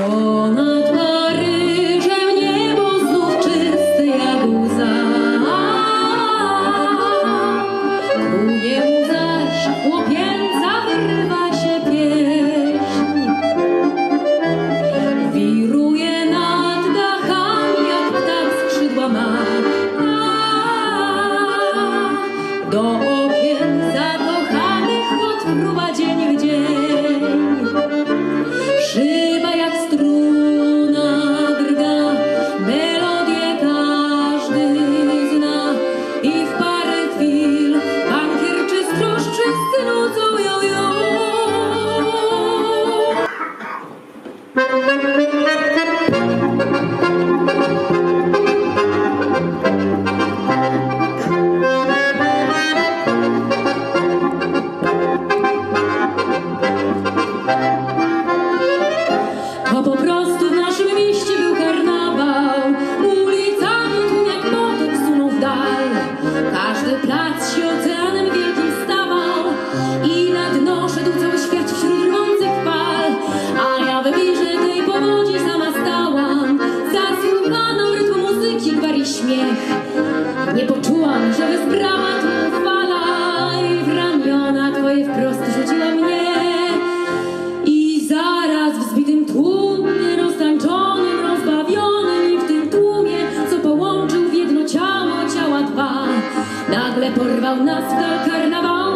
我那 але порвав нас до карнавал.